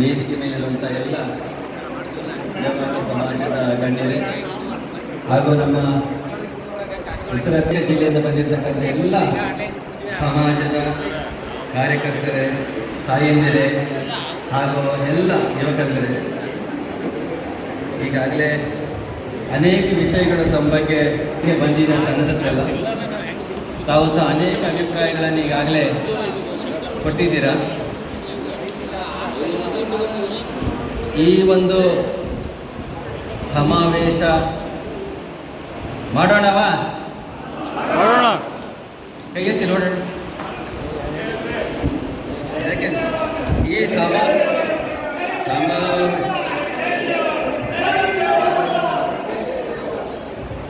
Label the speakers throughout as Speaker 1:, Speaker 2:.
Speaker 1: ವೇದಿಕೆ ಮೇಲಿರುವಂಥ ಎಲ್ಲ ಸಮಾಜದ ಗಣ್ಯರೇ, ಹಾಗೂ ನಮ್ಮ ಉತ್ತರ ಜಿಲ್ಲೆಯಿಂದ ಬಂದಿರತಕ್ಕಂಥ ಎಲ್ಲ ಸಮಾಜದ ಕಾರ್ಯಕರ್ತರೇ, ತಾಯಂದಿರೇ, ಹಾಗೂ ಎಲ್ಲ ಯುವಕರೇ ಈಗಾಗಲೇ ಅನೇಕ ವಿಷಯಗಳು ತಮ್ಮ ಬಗ್ಗೆ ಬಂದಿದೆ ಅಂತ ಅನಿಸುತ್ತಲ್ಲ ತಾವು ಸಹ ಅನೇಕ ಅಭಿಪ್ರಾಯಗಳನ್ನು ಈಗಾಗಲೇ ಕೊಟ್ಟಿದ್ದೀರಾ? ಈ ಒಂದು ಸಮಾವೇಶ ಮಾಡೋಣವಾ
Speaker 2: ಮಾಡೋಣ.
Speaker 1: ಕೈ ಎತ್ತಿ ನೋಡೋಣ ಯಾಕೆ? ಈ ಸಮ ಸಮಾವೇಶ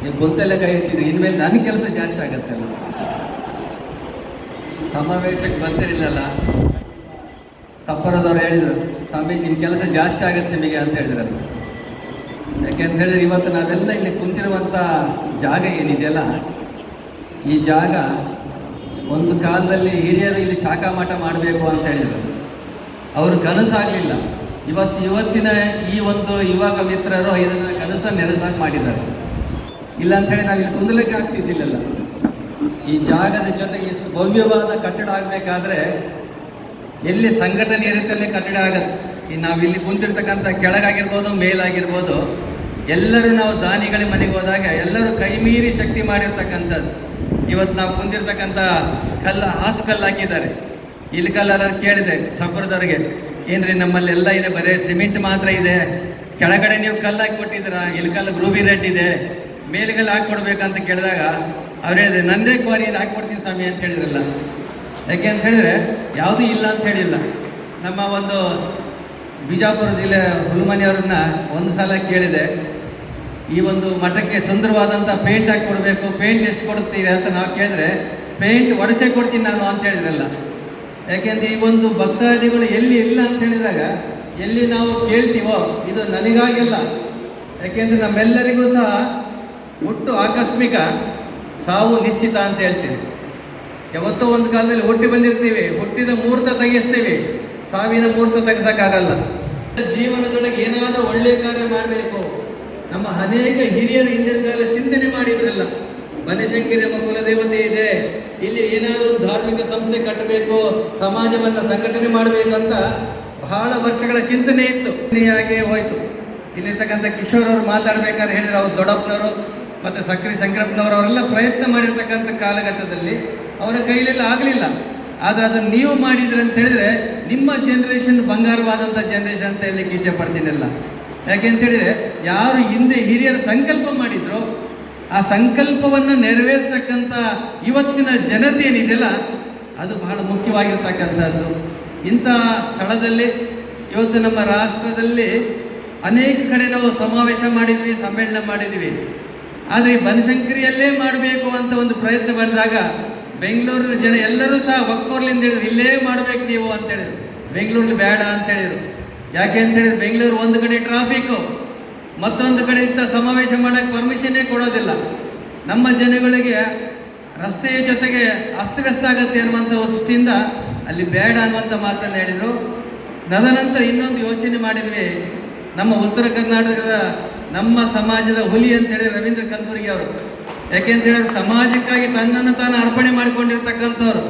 Speaker 1: ನೀವು ಕುಂತೆಲ್ಲ ಕೈ ಎತ್ತಿದ್ರಿ ಇನ್ಮೇಲೆ ನನ್ನ ಕೆಲಸ ಜಾಸ್ತಿ ಆಗತ್ತೆ ಸಮಾವೇಶಕ್ಕೆ ಬಂದಿರಲಿಲ್ಲಲ್ಲ ಸಪ್ಪರದವ್ರು ಹೇಳಿದರು. ಸ್ವಾಮಿ ನಿಮ್ಮ ಕೆಲಸ ಜಾಸ್ತಿ ಆಗುತ್ತೆ ನಿಮಗೆ ಅಂತ ಯಾಕೆ ಯಾಕೆಂತ ಹೇಳಿದ್ರೆ ಇವತ್ತು ನಾವೆಲ್ಲ ಇಲ್ಲಿ ಕುಂತಿರುವಂಥ ಜಾಗ ಏನಿದೆಯಲ್ಲ ಈ ಜಾಗ ಒಂದು ಕಾಲದಲ್ಲಿ ಹಿರಿಯರು ಇಲ್ಲಿ ಶಾಖಾ ಮಠ ಮಾಡಬೇಕು ಅಂತ ಹೇಳಿದರು. ಅವರು ಕನಸಾಗಲಿಲ್ಲ. ಇವತ್ತು ಇವತ್ತಿನ ಈ ಒಂದು ಯುವಕ ಮಿತ್ರರು ಇದನ್ನು ಕನಸನ್ನು ನೆನಸಾಗಿ ಮಾಡಿದ್ದಾರೆ. ಇಲ್ಲ ನಾವು ಇಲ್ಲಿ ಕುಂದಲಿಕ್ಕೆ ಆಗ್ತಿದ್ದಿಲ್ಲಲ್ಲ. ಈ ಜಾಗದ ಜೊತೆಗೆ ಭವ್ಯವಾದ ಕಟ್ಟಡ ಆಗಬೇಕಾದ್ರೆ ಎಲ್ಲಿ ಸಂಘಟನೆ ಇರುತ್ತೆ ಅಲ್ಲಿ ಕಟ್ಟಡ ಆಗತ್ತೆ ಈ ನಾವು ಇಲ್ಲಿ ಕುಂತಿರ್ತಕ್ಕಂಥ ಕೆಳಗಾಗಿರ್ಬೋದು, ಮೇಲಾಗಿರ್ಬೋದು, ಎಲ್ಲರೂ ನಾವು ದಾನಿಗಳ ಮನೆಗೆ ಹೋದಾಗ ಎಲ್ಲರೂ ಕೈ ಮೀರಿ ಶಕ್ತಿ ಮಾಡಿರ್ತಕ್ಕಂಥದ್ದು. ಇವತ್ತು ನಾವು ಕುಂತಿರ್ತಕ್ಕಂಥ ಕಲ್ಲು, ಹಾಸು ಕಲ್ಲು ಹಾಕಿದ್ದಾರೆ. ಇಲ್ಲಿ ಕೇಳಿದೆ ಸಂಪ್ರದವ್ರಿಗೆ ಏನ್ರಿ ನಮ್ಮಲ್ಲಿ ಎಲ್ಲ ಇದೆ, ಬರೀ ಸಿಮೆಂಟ್ ಮಾತ್ರ ಇದೆ. ಕೆಳಗಡೆ ನೀವು ಕಲ್ಲು ಹಾಕಿ ಕೊಟ್ಟಿದ್ದೀರಾ? ಇಲ್ಲಿ ಕಲ್ಲು ರೂಬಿ ರೆಡ್ ಇದೆ. ಮೇಲ್ಗಲ್ಲು ಹಾಕ್ಕೊಡ್ಬೇಕಂತ ಕೇಳಿದಾಗ ಅವ್ರು ಹೇಳಿದೆ ನಂದೇ ಕ್ವಾರಿ ಇದು ಹಾಕ್ಕೊಡ್ತೀನಿ ಸ್ವಾಮಿ ಅಂತ ಹೇಳಿದ್ರಲ್ಲ. ಯಾಕೆ ಅಂತ ಹೇಳಿದ್ರೆ, ಯಾವುದೂ ಇಲ್ಲ ಅಂತ ಹೇಳಿಲ್ಲ. ನಮ್ಮ ಒಂದು ಬಿಜಾಪುರ ಜಿಲ್ಲೆ ಹುಲ್ಮನಿಯವ್ರನ್ನ ಒಂದು ಸಲ ಕೇಳಿದೆ. ಈ ಒಂದು ಮಠಕ್ಕೆ ಸುಂದರವಾದಂಥ ಪೇಂಟ್ ಹಾಕಿ ಕೊಡಬೇಕು ಪೇಂಟ್ ಎಷ್ಟು ಕೊಡ್ತೀರಿ ಅಂತ ನಾವು ಕೇಳಿದ್ರೆ ಪೇಂಟ್ ಒಡಿಸೇ ಕೊಡ್ತೀನಿ ನಾನು ಅಂತ ಹೇಳಿದ್ರಲ್ಲ. ಯಾಕೆಂದ್ರೆ ಈ ಒಂದು ಭಕ್ತಾದಿಗಳು ಎಲ್ಲಿ ಇಲ್ಲ ಅಂತ ಹೇಳಿದಾಗ, ಎಲ್ಲಿ ನಾವು ಕೇಳ್ತೀವೋ, ಇದು ನನಗಾಗಿಲ್ಲ. ಯಾಕೆಂದ್ರೆ ನಮ್ಮೆಲ್ಲರಿಗೂ ಸಹ ಹುಟ್ಟು ಆಕಸ್ಮಿಕ ಸಾವು ನಿಶ್ಚಿತ ಅಂತ ಹೇಳ್ತೀವಿ ಯಾವತ್ತೋ ಒಂದು ಕಾಲದಲ್ಲಿ ಹುಟ್ಟಿ ಬಂದಿರ್ತೀವಿ, ಹುಟ್ಟಿದ ಮುಹೂರ್ತ ತೆಗೆಸ್ತೀವಿ. ಸಾವಿನ ಮುಹೂರ್ತ ತೆಗೆಸಕ್ಕಾಗಲ್ಲ. ಜೀವನದೊಳಗೆ ಏನಾದರೂ ಒಳ್ಳೆ ಕಾರ್ಯ ಮಾಡಬೇಕು. ನಮ್ಮ ಅನೇಕ ಹಿರಿಯರು ಹಿಂದಿನ ಕಾಲ ಚಿಂತನೆ ಮಾಡಿದ್ರಲ್ಲ ಬನಶಂಕರಿ ಕುಲ ಕುಲದೇವತೆ ಇದೆ, ಇಲ್ಲಿ ಏನಾದರೂ ಧಾರ್ಮಿಕ ಸಂಸ್ಥೆ ಕಟ್ಟಬೇಕು, ಸಮಾಜವನ್ನ ಸಂಘಟನೆ ಮಾಡಬೇಕು ಅಂತ ಬಹಳ ವರ್ಷಗಳ ಚಿಂತನೆ ಇತ್ತು. ಹಾಗೆ ಹೋಯ್ತು. ಇಲ್ಲಿರ್ತಕ್ಕಂಥ ಕಿಶೋರ್ ಅವರು ಮಾತಾಡ್ಬೇಕಾದ್ರೆ ಹೇಳಿದ್ರು, ಅವ್ರು ದೊಡ್ಡಪ್ಪನವರು ಮತ್ತು ಸಕ್ರಿ ಸಂಕ್ರಪ್ಪನವರು, ಅವರೆಲ್ಲ ಪ್ರಯತ್ನ ಮಾಡಿರ್ತಕ್ಕಂಥ ಕಾಲಘಟ್ಟದಲ್ಲಿ ಅವರ ಕೈಲೆಲ್ಲ ಆಗಲಿಲ್ಲ. ಆದರೆ ಅದನ್ನು ನೀವು ಮಾಡಿದ್ರಿ ಅಂತ ಹೇಳಿದ್ರೆ ನಿಮ್ಮ ಜನ್ರೇಷನ್ ಬಂಗಾರವಾದಂಥ ಜನ್ರೇಷನ್ ಅಂತ ಹೇಳಲಿಕ್ಕೆ ಇಚ್ಛೆ ಪಡ್ತೀನಿಲ್ಲ ಯಾಕೆ ಅಂತ ಹೇಳಿದ್ರೆ ಯಾರು ಹಿಂದೆ ಹಿರಿಯರು ಸಂಕಲ್ಪ ಮಾಡಿದ್ರು ಆ ಸಂಕಲ್ಪವನ್ನು ನೆರವೇರಿಸ್ತಕ್ಕಂಥ ಇವತ್ತಿನ ಜನತೆ ಏನಿದೆಯಲ್ಲ, ಅದು ಬಹಳ ಮುಖ್ಯವಾಗಿರ್ತಕ್ಕಂಥದ್ದು. ಇಂಥ ಸ್ಥಳದಲ್ಲಿ ಇವತ್ತು ನಮ್ಮ ರಾಷ್ಟ್ರದಲ್ಲಿ ಅನೇಕ ಕಡೆ ನಾವು ಸಮಾವೇಶ ಮಾಡಿದ್ವಿ, ಸಮ್ಮೇಳನ ಮಾಡಿದ್ವಿ. ಆದರೆ ಬನಶಂಕರಿಯಲ್ಲೇ ಮಾಡಬೇಕು ಅಂತ ಒಂದು ಪ್ರಯತ್ನ ಮಾಡಿದಾಗ ಬೆಂಗಳೂರಿನ ಜನ ಎಲ್ಲರೂ ಸಹ ಒಕ್ಕೋರ್ಲಿಂದ ಹೇಳಿದ್ರು, ಇಲ್ಲೇ ಮಾಡ್ಬೇಕು ನೀವು ಅಂತ ಹೇಳಿದ್ರು. ಬೆಂಗಳೂರಲ್ಲಿ ಬೇಡ ಅಂತ ಹೇಳಿದ್ರು. ಯಾಕೆ ಅಂತ ಹೇಳಿದ್ರೆ, ಬೆಂಗಳೂರು ಒಂದು ಕಡೆ ಟ್ರಾಫಿಕ್ಕು ಮತ್ತೊಂದು ಕಡೆ ಇಂಥ ಸಮಾವೇಶ ಮಾಡೋಕ್ಕೆ ಪರ್ಮಿಷನ್ನೇ ಕೊಡೋದಿಲ್ಲ. ನಮ್ಮ ಜನಗಳಿಗೆ ರಸ್ತೆಯ ಜೊತೆಗೆ ಅಸ್ತವ್ಯಸ್ತ ಆಗುತ್ತೆ ಅನ್ನುವಂಥ ದೃಷ್ಟಿಯಿಂದ ಅಲ್ಲಿ ಬೇಡ ಅನ್ನುವಂಥ ಮಾತನ್ನು ಹೇಳಿದರು. ತದನಂತರ ಇನ್ನೊಂದು ಯೋಚನೆ ಮಾಡಿದ್ವಿ, ನಮ್ಮ ಉತ್ತರ ಕರ್ನಾಟಕದ ನಮ್ಮ ಸಮಾಜದ ಹುಲಿ ಅಂತೇಳಿ ರವೀಂದ್ರ ಕಲ್ಬುರ್ಗಿ ಅವರು. ಯಾಕೆಂತ ಹೇಳಿದ್ರೆ ಸಮಾಜಕ್ಕಾಗಿ ತನ್ನನ್ನು ತಾನು ಅರ್ಪಣೆ ಮಾಡಿಕೊಂಡಿರ್ತಕ್ಕಂಥವ್ರು,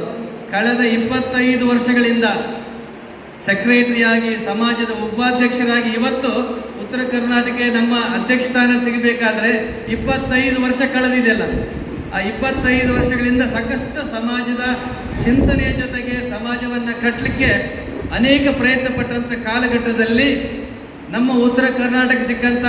Speaker 1: ಕಳೆದ ಇಪ್ಪತ್ತೈದು ವರ್ಷಗಳಿಂದ ಸೆಕ್ರೆಟರಿಯಾಗಿ, ಸಮಾಜದ ಉಪಾಧ್ಯಕ್ಷರಾಗಿ ಇವತ್ತು ಉತ್ತರ ಕರ್ನಾಟಕ ನಮ್ಮ ಅಧ್ಯಕ್ಷ ಸ್ಥಾನ ಸಿಗಬೇಕಾದ್ರೆ ಇಪ್ಪತ್ತೈದು ವರ್ಷ ಕಳೆದಿದೆಯಲ್ಲ. ಆ ಇಪ್ಪತ್ತೈದು ವರ್ಷಗಳಿಂದ ಸಾಕಷ್ಟು ಸಮಾಜದ ಚಿಂತನೆಯ ಜೊತೆಗೆ ಸಮಾಜವನ್ನು ಕಟ್ಟಲಿಕ್ಕೆ ಅನೇಕ ಪ್ರಯತ್ನ ಪಟ್ಟಂಥ ಕಾಲಘಟ್ಟದಲ್ಲಿ ನಮ್ಮ ಉತ್ತರ ಕರ್ನಾಟಕ ಸಿಕ್ಕಂಥ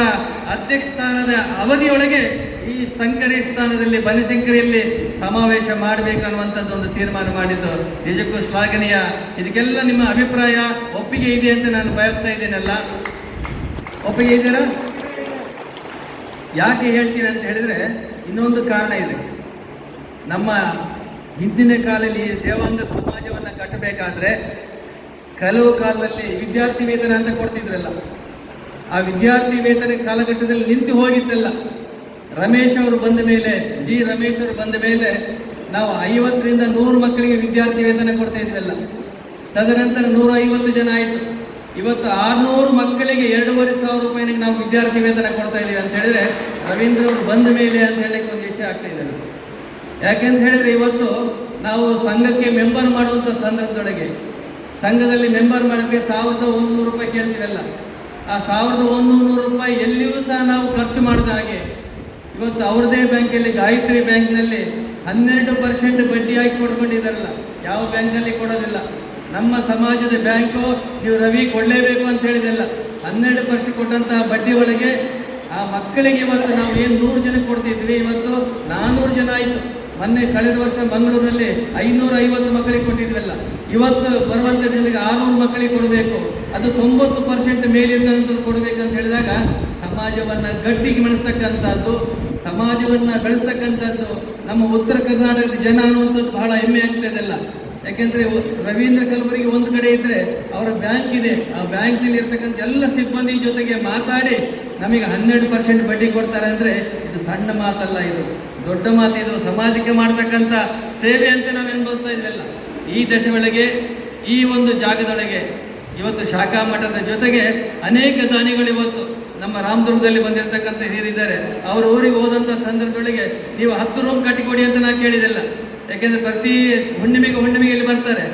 Speaker 1: ಅಧ್ಯಕ್ಷ ಸ್ಥಾನದ ಅವಧಿಯೊಳಗೆ ಈ ಸಂಕರಿ ಸ್ಥಾನದಲ್ಲಿ ಬನಶಂಕರಿಯಲ್ಲಿ ಸಮಾವೇಶ ಮಾಡಬೇಕನ್ನುವಂಥದ್ದು ಒಂದು ತೀರ್ಮಾನ ಮಾಡಿದ್ದು. ನಿಜಕ್ಕೂ ಶ್ಲಾಘನೀಯ. ಇದಕ್ಕೆಲ್ಲ ನಿಮ್ಮ ಅಭಿಪ್ರಾಯ ಒಪ್ಪಿಗೆ ಇದೆ ಅಂತ ನಾನು ಬಯಸ್ತಾ ಇದ್ದೇನಲ್ಲ. ಒಪ್ಪಿಗೆ ಇದ್ದೀರಾ ಯಾಕೆ ಹೇಳ್ತೀನಿ ಅಂತ ಹೇಳಿದ್ರೆ ಇನ್ನೊಂದು ಕಾರಣ ಇದೆ. ನಮ್ಮ ಹಿಂದಿನ ಕಾಲದಲ್ಲಿ ದೇವಾಂಗ ಸಮಾಜವನ್ನು ಕಟ್ಟಬೇಕಾದ್ರೆ ಕೆಲವು ಕಾಲದಲ್ಲಿ ವಿದ್ಯಾರ್ಥಿ ವೇತನ ಅಂತ ಕೊಡ್ತಿದ್ರಲ್ಲ. ಆ ವಿದ್ಯಾರ್ಥಿ ವೇತನ ಕಾಲಘಟ್ಟದಲ್ಲಿ ನಿಂತು ಹೋಗಿತ್ತಲ್ಲ. ರಮೇಶ್ ಅವರು ಬಂದ ಮೇಲೆ, ಜಿ ರಮೇಶ್ ಅವರು ಬಂದ ಮೇಲೆ ನಾವು ಐವತ್ತರಿಂದ ನೂರು ಮಕ್ಕಳಿಗೆ ವಿದ್ಯಾರ್ಥಿ ವೇತನ ಕೊಡ್ತಾ ಇದ್ವಲ್ಲ ತದನಂತರ ನೂರ ಐವತ್ತು ಜನ ಆಯಿತು. ಇವತ್ತು ಆರ್ನೂರು ಮಕ್ಕಳಿಗೆ ಎರಡೂವರೆ ಸಾವಿರ ರೂಪಾಯಿನಿಗೆ ನಾವು ವಿದ್ಯಾರ್ಥಿ ವೇತನ ಕೊಡ್ತಾ ಇದ್ದೀವಿ ಅಂತ ಹೇಳಿದ್ರೆ ರವೀಂದ್ರ ಅವರು ಬಂದ ಮೇಲೆ ಅಂತ ಹೇಳಕ್ಕೆ ಒಂದು ಇಚ್ಛೆ ಆಗ್ತಾ ಇದ್ದಾರೆ. ಯಾಕೆಂತ ಹೇಳಿದ್ರೆ ಇವತ್ತು ನಾವು ಸಂಘಕ್ಕೆ ಮೆಂಬರ್ ಮಾಡುವಂಥ ಸಂದರ್ಭದೊಳಗೆ, ಸಂಘದಲ್ಲಿ ಮೆಂಬರ್ ಮಾಡೋಕ್ಕೆ ಸಾವಿರದ ಒಂದುನೂರು ರೂಪಾಯಿ ಕೇಳ್ತೀವಲ್ಲ ಆ ಸಾವಿರದ ಒಂದೂರು ರೂಪಾಯಿ ಎಲ್ಲಿಯೂ ಸಹ ನಾವು ಖರ್ಚು ಮಾಡಿದ ಹಾಗೆ ಇವತ್ತು ಅವ್ರದೇ ಬ್ಯಾಂಕಲ್ಲಿ ಗಾಯತ್ರಿ ಬ್ಯಾಂಕ್ನಲ್ಲಿ ಹನ್ನೆರಡು ಪರ್ಸೆಂಟ್ ಬಡ್ಡಿ ಹಾಕಿ ಕೊಡ್ಕೊಂಡಿದ್ದಾರಲ್ಲ, ಯಾವ ಬ್ಯಾಂಕಲ್ಲಿ ಕೊಡೋದಿಲ್ಲ. ನಮ್ಮ ಸಮಾಜದ ಬ್ಯಾಂಕು, ನೀವು ರವಿ ಕೊಡಲೇಬೇಕು ಅಂತ ಹೇಳಿದೆಲ್ಲ ಹನ್ನೆರಡು ಪರ್ಸೆಂಟ್ ಕೊಟ್ಟಂತಹ ಬಡ್ಡಿ ಒಳಗೆ ಆ ಮಕ್ಕಳಿಗೆ ಇವತ್ತು ನಾವು ಏನು ನೂರು ಜನ ಕೊಡ್ತಿದ್ವಿ, ಇವತ್ತು ನಾನ್ನೂರು ಜನ ಆಯಿತು. ಮೊನ್ನೆ ಕಳೆದ ವರ್ಷ ಮಂಗಳೂರಲ್ಲಿ ಐನೂರ ಐವತ್ತು ಮಕ್ಕಳಿಗೆ ಕೊಟ್ಟಿದ್ವಲ್ಲ ಇವತ್ತು ಬರುವಂಥ ಜನರಿಗೆ ಆರುನೂರು ಮಕ್ಕಳಿಗೆ ಕೊಡಬೇಕು. ಅದು ತೊಂಬತ್ತು ಪರ್ಸೆಂಟ್ ಮೇಲಿಂದ ಕೊಡಬೇಕಂತ ಹೇಳಿದಾಗ ಸಮಾಜವನ್ನು ಗಟ್ಟಿಗೆ ಬೆಳೆಸ್ತಕ್ಕಂಥದ್ದು ಸಮಾಜವನ್ನು ಬೆಳೆಸ್ತಕ್ಕಂಥದ್ದು ನಮ್ಮ ಉತ್ತರ ಕರ್ನಾಟಕದ ಜನ ಅನ್ನುವಂಥದ್ದು ಬಹಳ ಹೆಮ್ಮೆ ಆಗ್ತದಲ್ಲ ಯಾಕೆಂದ್ರೆ ರವೀಂದ್ರ ಕಲಬುರ್ಗಿ ಒಂದು ಕಡೆ ಇದ್ರೆ ಅವರ ಬ್ಯಾಂಕ್ ಇದೆ. ಆ ಬ್ಯಾಂಕ್ನಲ್ಲಿ ಇರ್ತಕ್ಕಂಥ ಎಲ್ಲ ಸಿಬ್ಬಂದಿ ಜೊತೆಗೆ ಮಾತಾಡಿ ನಮಗೆ ಹನ್ನೆರಡು ಪರ್ಸೆಂಟ್ ಬಡ್ಡಿ ಕೊಡ್ತಾರೆ ಅಂದ್ರೆ ಇದು ಸಣ್ಣ ಮಾತಲ್ಲ ಇದು. ದೊಡ್ಡ ಮಾತು ಇದು. ಸಮಾಜಕ್ಕೆ ಮಾಡ್ತಕ್ಕಂಥ ಸೇವೆ ಅಂತ ನಾವು ಬರ್ತಾ ಇದ್ವಲ್ಲ ಈ ದಶೆಯೊಳಗೆ, ಈ ಒಂದು ಜಾಗದೊಳಗೆ ಇವತ್ತು ಶಾಖಾ ಮಠದ ಜೊತೆಗೆ ಅನೇಕ ದಾನಿಗಳು ಇವತ್ತು ನಮ್ಮ ರಾಮದುರ್ಗದಲ್ಲಿ ಬಂದಿರತಕ್ಕಂಥ ಹಿರಿಯರಿದ್ದಾರೆ. ಅವ್ರ ಊರಿಗೆ ಹೋದಂಥ ಸಂದರ್ಭದೊಳಗೆ ನೀವು ಹತ್ತು ರೂಮ್ ಕಟ್ಟಿಕೊಡಿ ಅಂತ ನಾ ಕೇಳಿದಿಲ್ಲ. ಯಾಕೆಂದ್ರೆ ಪ್ರತಿ ಹುಣ್ಣಿಮೆಗೆ ಹುಣ್ಣಿಮೆಗೆ ಇಲ್ಲಿ ಬರ್ತಾರೆ.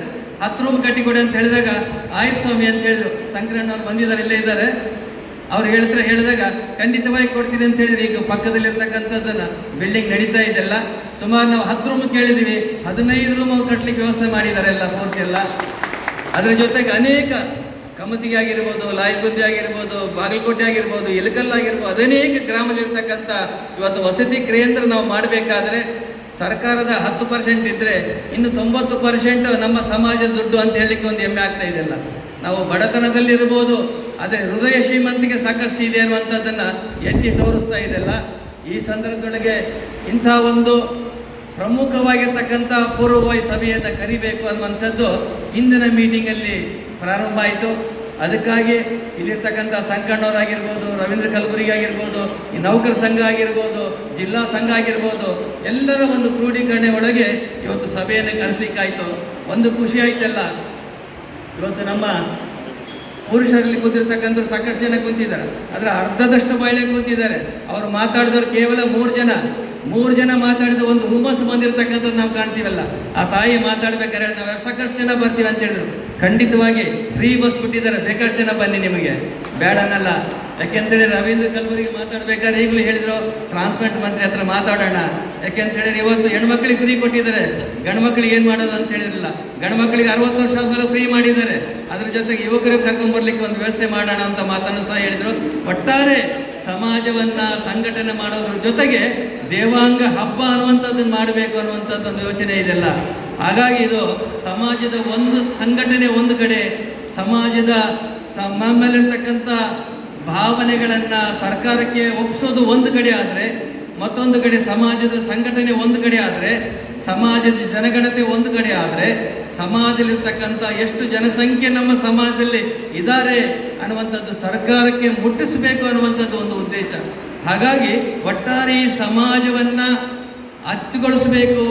Speaker 1: ಹತ್ತು ರೂಮ್ ಕಟ್ಟಿಕೊಡಿ ಅಂತ ಹೇಳಿದಾಗ, ಆಯ್ತು ಸ್ವಾಮಿ ಅಂತ ಹೇಳಿದ್ರು. ಸಂಕ್ರಣ್ಣವ್ರು ಬಂದಿದ್ದಾರೆ, ಇಲ್ಲೇ ಇದ್ದಾರೆ. ಅವ್ರು ಹೇಳ್ತಾರೆ ಹೇಳಿದಾಗ, ಖಂಡಿತವಾಗಿ ಕೊಡ್ತೀನಿ ಅಂತ ಹೇಳಿದ್ರೆ. ಈಗ ಪಕ್ಕದಲ್ಲಿ ಇರ್ತಕ್ಕಂಥದ್ದನ್ನ ಬಿಲ್ಡಿಂಗ್ ನಡೀತಾ ಇದೆಲ್ಲ. ಸುಮಾರು ನಾವು ಹತ್ತು ರೂಮ್ ಕೇಳಿದೀವಿ ಹದಿನೈದು ರೂಮ್ ಅವ್ರು ಕಟ್ಟಲಿಕ್ಕೆ ವ್ಯವಸ್ಥೆ ಮಾಡಿದ್ದಾರೆ ಎಲ್ಲ ಪೂರ್ತಿ ಎಲ್ಲ. ಅದರ ಜೊತೆಗೆ ಅನೇಕ ಕಮತಿಗೆ ಆಗಿರ್ಬೋದು ಲಾಯಗುದ್ದಿ ಆಗಿರ್ಬೋದು ಬಾಗಲಕೋಟೆ ಆಗಿರ್ಬೋದು ಎಲಕಲ್ ಆಗಿರ್ಬೋದು ಅನೇಕ ಗ್ರಾಮದಲ್ಲಿರ್ತಕ್ಕಂಥ ಇವತ್ತು ವಸತಿ ಕೇಂದ್ರ ನಾವು ಮಾಡಬೇಕಾದ್ರೆ ಸರ್ಕಾರದ ಹತ್ತು ಪರ್ಸೆಂಟ್ ಇದ್ರೆ ಇನ್ನು ತೊಂಬತ್ತು ಪರ್ಸೆಂಟ್ ನಮ್ಮ ಸಮಾಜದ ದುಡ್ಡು ಅಂತ ಹೇಳಲಿಕ್ಕೆ ಒಂದು ಹೆಮ್ಮೆ ಆಗ್ತಾ ಇದೆಲ್ಲ ನಾವು ಬಡತನದಲ್ಲಿರ್ಬೋದು ಅದೇ ಹೃದಯ ಶ್ರೀಮಂತಿಗೆ ಸಾಕಷ್ಟು ಇದೆ ಅನ್ನುವಂಥದ್ದನ್ನು ಎತ್ತಿ ತೋರಿಸ್ತಾ ಇದೆಲ್ಲ. ಈ ಸಂದರ್ಭದೊಳಗೆ ಇಂಥ ಒಂದು ಪ್ರಮುಖವಾಗಿರ್ತಕ್ಕಂಥ ಪೂರ್ವಭಾವಿ ಸಭೆಯನ್ನು ಕರಿಬೇಕು ಅನ್ನುವಂಥದ್ದು ಇಂದಿನ ಮೀಟಿಂಗಲ್ಲಿ ಪ್ರಾರಂಭ ಆಯಿತು. ಅದಕ್ಕಾಗಿ ಇಲ್ಲಿರ್ತಕ್ಕಂಥ ಸಂಕಣ್ಣವರಾಗಿರ್ಬೋದು, ರವೀಂದ್ರ ಕಲಬುರ್ಗಿ ಆಗಿರ್ಬೋದು ಈ ನೌಕರ ಸಂಘ ಆಗಿರ್ಬೋದು, ಜಿಲ್ಲಾ ಸಂಘ ಆಗಿರ್ಬೋದು, ಎಲ್ಲರ ಒಂದು ಕ್ರೋಢೀಕರಣೆ ಒಳಗೆ ಇವತ್ತು ಸಭೆಯನ್ನು ಕರೆಸ್ಲಿಕ್ಕಾಯ್ತು. ಒಂದು ಖುಷಿ ಆಯ್ತಲ್ಲ? ಇವತ್ತು ನಮ್ಮ ಪುರುಷರಲ್ಲಿ ಕೂತಿರ್ತಕ್ಕಂಥ ಸಾಕಷ್ಟು ಜನ ಕೂತಿದ್ದಾರೆ. ಅದರ ಅರ್ಧದಷ್ಟು ಮಹಿಳೆ ಕೂತಿದ್ದಾರೆ. ಅವರು ಮಾತಾಡಿದವರು ಕೇವಲ ಮೂರು ಜನ. ಮೂರು ಜನ ಮಾತಾಡಿದ ಒಂದು ಹುಮ್ಮಸ್ಸು ಬಂದಿರತಕ್ಕಂಥದ್ದು ನಾವು ಕಾಣ್ತೀವಲ್ಲ. ಆ ತಾಯಿ ಮಾತಾಡ್ಬೇಕಾದ್ರೆ ನಾವು ಸಾಕಷ್ಟು ಜನ ಬರ್ತೀವಿ ಅಂತ ಹೇಳಿದ್ರು. ಖಂಡಿತವಾಗಿ ಫ್ರೀ ಬಸ್ ಕೊಟ್ಟಿದ್ದಾರೆ. ಬೇಕಷ್ಟು ಜನ ಬನ್ನಿ ನಿಮಗೆ. ಬೇಡ ಅನ್ನಲ್ಲ. ಯಾಕೆಂತೇಳಿ ರವೀಂದ್ರ ಕಲ್ಬುರ್ಗಿ ಮಾತಾಡ್ಬೇಕಾದ್ರೆ ಈಗಲೂ ಹೇಳಿದ್ರು ಟ್ರಾನ್ಸ್ಪೋರ್ಟ್ ಮಂತ್ರಿ ಹತ್ರ ಮಾತಾಡೋಣ. ಯಾಕೆಂತ ಹೇಳಿದ್ರೆ ಇವತ್ತು ಹೆಣ್ಮಕ್ಳಿಗೆ ಫ್ರೀ ಕೊಟ್ಟಿದ್ದಾರೆ. ಗಂಡು ಏನು ಮಾಡೋದು ಅಂತ ಹೇಳಿರಲಿಲ್ಲ. ಗಂಡು ಅರವತ್ತು ವರ್ಷ ಆದ್ಮೇಲೆ ಫ್ರೀ ಮಾಡಿದ್ದಾರೆ. ಅದ್ರ ಜೊತೆಗೆ ಯುವಕರಿಗೆ ಕರ್ಕೊಂಡ್ಬರ್ಲಿಕ್ಕೆ ಒಂದು ವ್ಯವಸ್ಥೆ ಮಾಡೋಣ ಅಂತ ಮಾತನ್ನು ಸಹ ಹೇಳಿದ್ರು. ಒಟ್ಟಾರೆ ಸಮಾಜವನ್ನ ಸಂಘಟನೆ ಮಾಡೋದ್ರ ಜೊತೆಗೆ ದೇವಾಂಗ ಹಬ್ಬ ಅನ್ನುವಂಥದ್ದನ್ನು ಮಾಡಬೇಕು ಅನ್ನುವಂಥದ್ದೊಂದು ಯೋಚನೆ ಇದೆಲ್ಲ ಹಾಗಾಗಿ ಇದು ಸಮಾಜದ ಒಂದು ಸಂಘಟನೆ ಒಂದು ಕಡೆ, ಸಮಾಜದ ನಮ್ಮಲ್ಲಿರ್ತಕ್ಕಂಥ ಭಾವನೆಗಳನ್ನು ಸರ್ಕಾರಕ್ಕೆ ಒಪ್ಪಿಸೋದು ಒಂದು ಕಡೆ ಆದರೆ, ಮತ್ತೊಂದು ಕಡೆ ಸಮಾಜದ ಸಂಘಟನೆ ಒಂದು ಕಡೆ ಆದರೆ, ಸಮಾಜದ ಜನಗಣತೆ ಒಂದು ಕಡೆ ಆದರೆ, ಸಮಾಜದಲ್ಲಿರ್ತಕ್ಕಂಥ ಎಷ್ಟು ಜನಸಂಖ್ಯೆ ನಮ್ಮ ಸಮಾಜದಲ್ಲಿ ಇದ್ದಾರೆ ಅನ್ನುವಂಥದ್ದು ಸರ್ಕಾರಕ್ಕೆ ಮುಟ್ಟಿಸಬೇಕು ಅನ್ನುವಂಥದ್ದು ಒಂದು ಉದ್ದೇಶ. ಹಾಗಾಗಿ ಒಟ್ಟಾರೆ ಈ ಸಮಾಜವನ್ನ ಅಚ್ಚುಗೊಳಿಸಬೇಕು,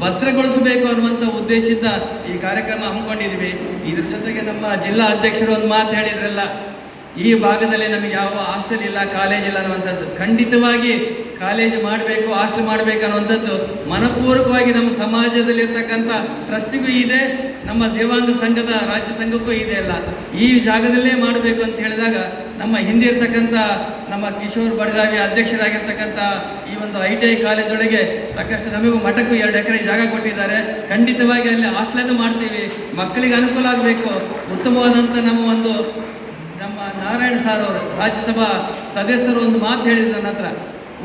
Speaker 1: ಭದ್ರಗೊಳಿಸಬೇಕು ಅನ್ನುವಂಥ ಉದ್ದೇಶದಿಂದ ಈ ಕಾರ್ಯಕ್ರಮ ಹಮ್ಮಿಕೊಂಡಿದ್ದೀವಿ. ಇದ್ರ ಜೊತೆಗೆ ನಮ್ಮ ಜಿಲ್ಲಾ ಅಧ್ಯಕ್ಷರು ಒಂದು ಮಾತು ಹೇಳಿದ್ರಲ್ಲ, ಈ ಭಾಗದಲ್ಲಿ ನಮಗೆ ಯಾವ ಹಾಸ್ಟೆಲ್ ಇಲ್ಲ, ಕಾಲೇಜ್ ಇಲ್ಲ ಅನ್ನುವಂಥದ್ದು. ಖಂಡಿತವಾಗಿ ಕಾಲೇಜ್ ಮಾಡಬೇಕು ಹಾಸ್ಟೆಲ್ ಮಾಡಬೇಕು ಅನ್ನುವಂಥದ್ದು ಮನಪೂರ್ವಕವಾಗಿ ನಮ್ಮ ಸಮಾಜದಲ್ಲಿ ಇರ್ತಕ್ಕಂಥ ಟ್ರಸ್ಟಿಗೂ ಇದೆ, ನಮ್ಮ ದೇವಾಂಗ ಸಂಘದ ರಾಜ್ಯ ಸಂಘಕ್ಕೂ ಇದೆ ಅಲ್ಲ. ಈ ಜಾಗದಲ್ಲೇ ಮಾಡಬೇಕು ಅಂತ ಹೇಳಿದಾಗ ನಮ್ಮ ಹಿಂದೆ ಇರ್ತಕ್ಕಂಥ ನಮ್ಮ ಕಿಶೋರ್ ಬಡಗಾವಿ ಅಧ್ಯಕ್ಷರಾಗಿರ್ತಕ್ಕಂಥ ಈ ಒಂದು ಐ ಟಿ ಐ ಕಾಲೇಜೊಳಗೆ ಸಾಕಷ್ಟು ನಮಗೂ ಮಠಕ್ಕೂ ಎರಡು ಎಕರೆ ಜಾಗ ಕೊಟ್ಟಿದ್ದಾರೆ. ಖಂಡಿತವಾಗಿ ಅಲ್ಲಿ ಹಾಸ್ಟೆಲನ್ನು ಮಾಡ್ತೀವಿ. ಮಕ್ಕಳಿಗೆ ಅನುಕೂಲ ಆಗಬೇಕು. ಉತ್ತಮವಾದಂಥ ನಮ್ಮ ಒಂದು ನಮ್ಮ ನಾರಾಯಣ ಸಾರ್ ಅವರು, ರಾಜ್ಯಸಭಾ ಸದಸ್ಯರು ಒಂದು ಮಾತು ಹೇಳಿದ್ರು ನನ್ನ ಹತ್ರ.